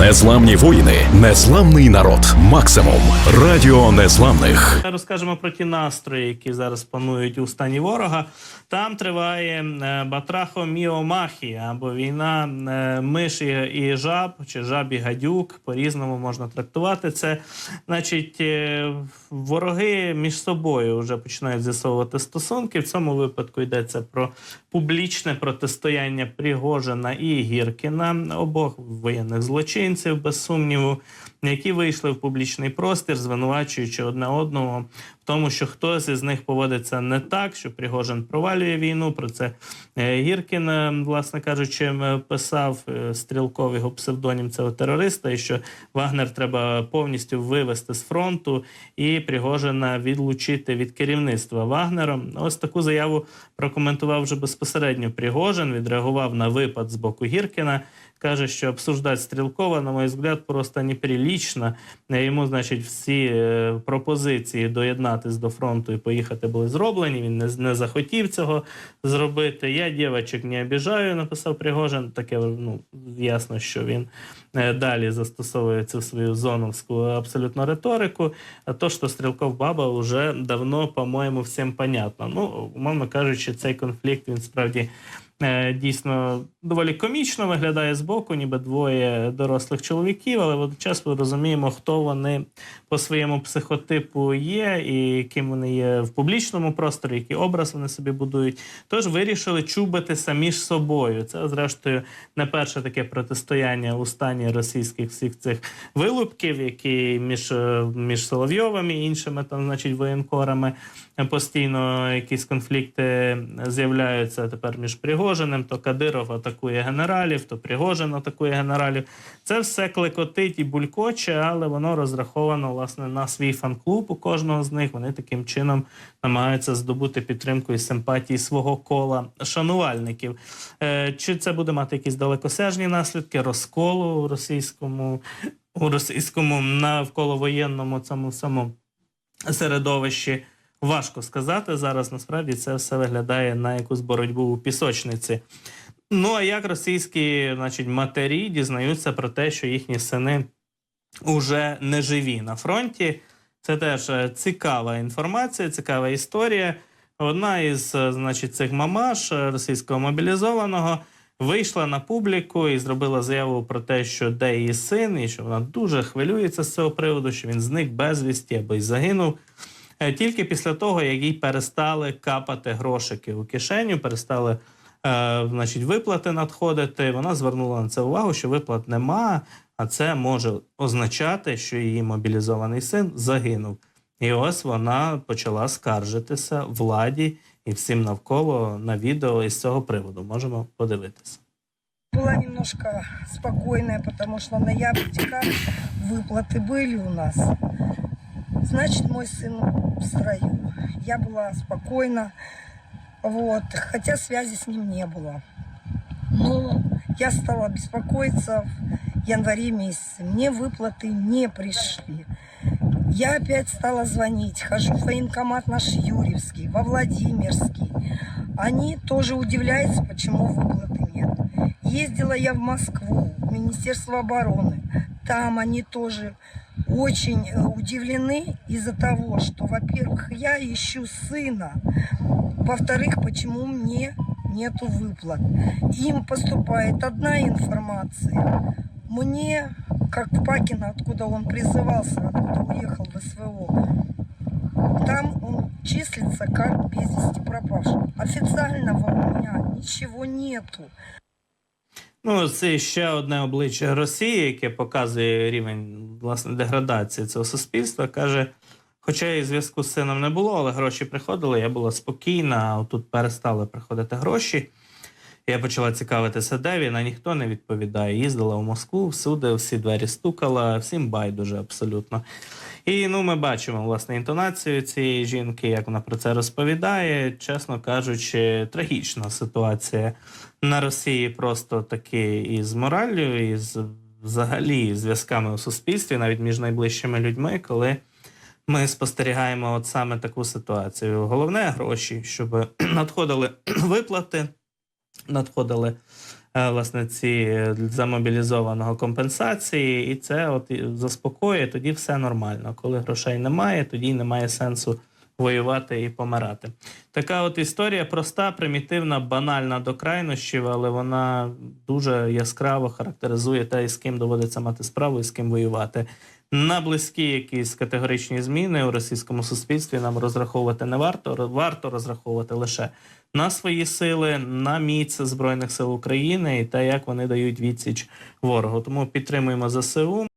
Незламні воїни, незламний народ. Максимум. Радіо незламних. Розкажемо про ті настрої, які зараз панують у стані ворога. Там триває е, Батрахоміомахія або війна е, миші і жаб, чи жаб і гадюк. По-різному можна трактувати це. Значить, е, вороги між собою вже починають з'ясовувати стосунки. В цьому випадку йдеться про публічне протистояння Пригожина і Гіркіна, обох воєнних злочинців, без сумніву, які вийшли в публічний простір, звинувачуючи одне одного в тому, що хтось із них поводиться не так, що Пригожин провалює війну. Про це е, Гіркін, е, власне кажучи, писав е, стрілков його псевдонім цього терориста, і що Вагнер треба повністю вивести з фронту і Пригожина відлучити від керівництва Вагнером. Ось таку заяву прокоментував вже безпосередньо Пригожин. Відреагував на випад з боку Гіркіна. Каже, що обсуждати Стрілкова, на мой взгляд, просто неприлично. Е, Йому, значить, всі е, пропозиції доєднатись до фронту і поїхати були зроблені. Він не, не захотів цього зробити. Я дівчаток не обіжаю, написав Пригожин. Таке ну ясно, що він е, далі застосовує цю свою зоновську абсолютно риторику. А то, що Стрілков баба вже давно, по-моєму, всім понятно. Ну, умовно кажучи, цей конфлікт він справді. Е, Дійсно доволі комічно виглядає збоку, ніби двоє дорослих чоловіків, але водночас ми розуміємо, хто вони по своєму психотипу є, і ким вони є в публічному просторі, який образ вони собі будують. Тож вирішили чубитися між собою. Це, зрештою, не перше таке протистояння у стані російських всіх цих вилупків, які між, е, між Соловйовим і іншими там, значить, воєнкорами постійно якісь конфлікти з'являються тепер між Пригожиним, то Кадиров атакує генералів, то Пригожин атакує генералів. Це все клекотить і булькоче, але воно розраховано власне на свій фан-клуб у кожного з них. Вони таким чином намагаються здобути підтримку і симпатії свого кола шанувальників. Е, Чи це буде мати якісь далекосяжні наслідки розколу у російському у російському навколовоєнному цьому самому середовищі? Важко сказати зараз. Насправді це все виглядає на якусь боротьбу у пісочниці. Ну а як російські, значить, матері дізнаються про те, що їхні сини уже не живі на фронті? Це теж е, цікава інформація, цікава історія. Одна із, е, значить, цих мамаш е, російського мобілізованого вийшла на публіку і зробила заяву про те, що де її син, і що вона дуже хвилюється з цього приводу, що він зник безвісті або й загинув. Е, Тільки після того, як їй перестали капати грошики у кишеню, перестали е, значить, виплати надходити. Вона звернула на це увагу, що виплат нема, а це може означати, що її мобілізований син загинув. І ось вона почала скаржитися владі і всім навколо на відео із цього приводу. Можемо подивитися. Была немножко спокойная, потому что ноябрь, декабрь выплаты были у нас. Значит, мой сын в строю. Я была спокойна, вот, хотя связи с ним не было. Но я стала беспокоиться в январе месяце. Мне выплаты не пришли. Я опять стала звонить. Хожу в военкомат наш Юрьевский, во Владимирский. Они тоже удивляются, почему выплаты нет. Ездила я в Москву, в Министерство обороны. Там они тоже очень э, удивлены из-за того, что, во-первых, я ищу сына, во-вторых, почему мне нету выплат. Им поступает одна информация, мне, как в Пакино, откуда он призывался, откуда уехал в СВО, там он числится как без вести пропавший. Официального у меня ничего нету. Ну, це ще одне обличчя Росії, яке показує рівень власне деградації цього суспільства. каже, хоча і зв'язку з сином не було, але гроші приходили. Я була спокійна, а тут перестали приходити гроші. Я почала цікавитися, де він, а ніхто не відповідає. Їздила в Москву, всюди, всі двері стукала, всім байдуже абсолютно. І ну, ми бачимо власне інтонацію цієї жінки, як вона про це розповідає. Чесно кажучи, трагічна ситуація на Росії просто таки і з мораллю, і з взагалі зв'язками у суспільстві, навіть між найближчими людьми, коли ми спостерігаємо от саме таку ситуацію. Головне гроші, щоб надходили виплати, надходили власне ці замобілізованого компенсації, і це от заспокоює. Тоді все нормально. Коли грошей немає, тоді немає сенсу воювати і помирати. Така от історія проста, примітивна, банальна до крайнощів, але вона дуже яскраво характеризує те, з ким доводиться мати справу і з ким воювати. На близькі якісь категоричні зміни у російському суспільстві нам розраховувати не варто. Варто розраховувати лише на свої сили, на міць збройних сил України і те, як вони дають відсіч ворогу. Тому підтримуємо ЗСУ.